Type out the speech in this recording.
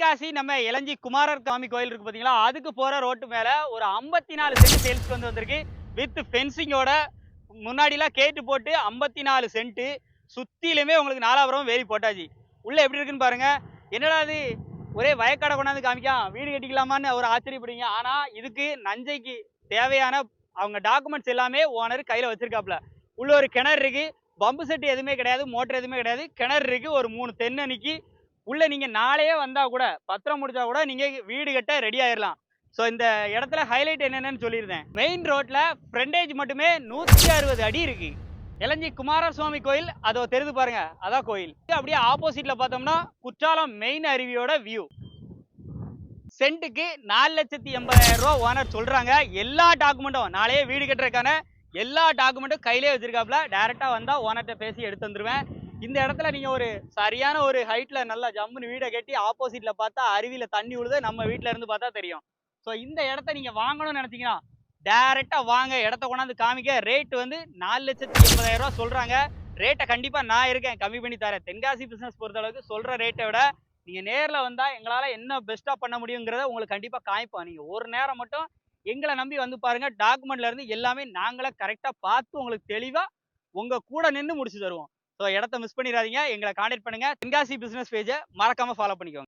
தென்காசி நம்ம இளஞ்சி குமாரர் சாமி கோயில் இருக்கு பாத்தீங்களா? அதுக்கு போற ரோட்டு மேல ஒரு ஐம்பத்தி நாலு சென்ட் சேல்ஸ்க்கு வந்து வந்திருக்கு. வித் ஃபென்சிங்கோட முன்னாடிலாம் கேட்டு போட்டு ஐம்பத்தி நாலு சென்ட்டு சுத்திலுமே உங்களுக்கு நாலாபுரம் வேலி போட்டாச்சு. உள்ள எப்படி இருக்குன்னு பாருங்க. என்னடா இது? ஒரே வயக்காடை கொண்டாந்து காமிக்கான். வீடு கட்டிக்கலாமான்னு ஒரு ஆச்சரியப்படுவீங்க. ஆனா இதுக்கு நஞ்சைக்கு தேவையான அவங்க டாக்குமெண்ட்ஸ் எல்லாமே ஓனர் கையில வச்சிருக்காப்ல. உள்ள ஒரு கிணறு இருக்கு. பம்பு செட்டு எதுவுமே கிடையாது. மோட்டர் எதுவுமே கிடையாது. கிணறு இருக்கு. ஒரு மூணு தென்னணிக்கு உள்ள நீங்க நாளையே வந்தா கூட பத்திரம் முடிச்சா கூட நீங்க வீடு கட்ட ரெடி ஆயிடலாம் ஸோ இந்த இடத்துல ஹைலைட் என்னென்னு சொல்லியிருந்தேன். மெயின் ரோட்ல ஃப்ரண்டேஜ் மட்டுமே நூற்றி அறுபது அடி இருக்கு. இளஞ்சி குமாரசுவாமி கோயில் அதை தெரிது பாருங்க அதான் கோயில். அப்படியே ஆப்போசிட்ல பார்த்தோம்னா குற்றாலம் மெயின் அருவியோட வியூ சென்ட்டுக்கு நாலு லட்சத்தி எண்பதாயிரம் ரூபா ஓனர் சொல்றாங்க. எல்லா டாக்குமெண்ட்டும் நாளையே வீடு கட்டுறதுக்கான எல்லா டாக்குமெண்ட்டும் கையிலே வச்சிருக்காப்புல. டேரெக்டாக வந்தால் ஓனர்கிட்ட பேசி எடுத்து வந்துருவேன் இந்த இடத்துல நீங்கள் ஒரு சரியான ஒரு ஹைட்டில் நல்லா ஜம்முன்னு வீடை கட்டி ஆப்போசிட்டில் பார்த்தா அருவியில் தண்ணி விழுது நம்ம வீட்டில் இருந்து பார்த்தா தெரியும். ஸோ இந்த இடத்த நீங்கள் வாங்கணும்னு நினைச்சீங்கன்னா டேரெக்டாக வாங்க. இடத்த கொண்டாந்து காமிக்க. ரேட் வந்து நாலு லட்சத்தி எண்பதாயிரம் ரூபா சொல்கிறாங்க ரேட்டை கண்டிப்பாக நான் இருக்கேன். கம்மி பண்ணி தரேன். தென்காசி பிஸ்னஸ் பொறுத்த அளவுக்கு ரேட்டை விட நீங்கள் நேரில் வந்தால் எங்களால் என்ன பெஸ்ட்டாக பண்ண முடியுங்கிறத உங்களுக்கு கண்டிப்பாக காமிப்போம் நீங்கள் ஒரு நேரம் மட்டும் எங்களை நம்பி வந்து பாருங்க. டாக்குமெண்ட்ல இருந்து எல்லாமே நாங்களே கரெக்டாக பார்த்து உங்களுக்கு தெளிவாக உங்க கூட நின்று முடிச்சு தருவோம். ஸோ இடத்த மிஸ் பண்ணிடாதீங்க. எங்களை காண்டாக்ட் பண்ணுங்க. தென்காசி பிசினஸ் பேஜை மறக்காம ஃபாலோ பண்ணிக்கோங்க.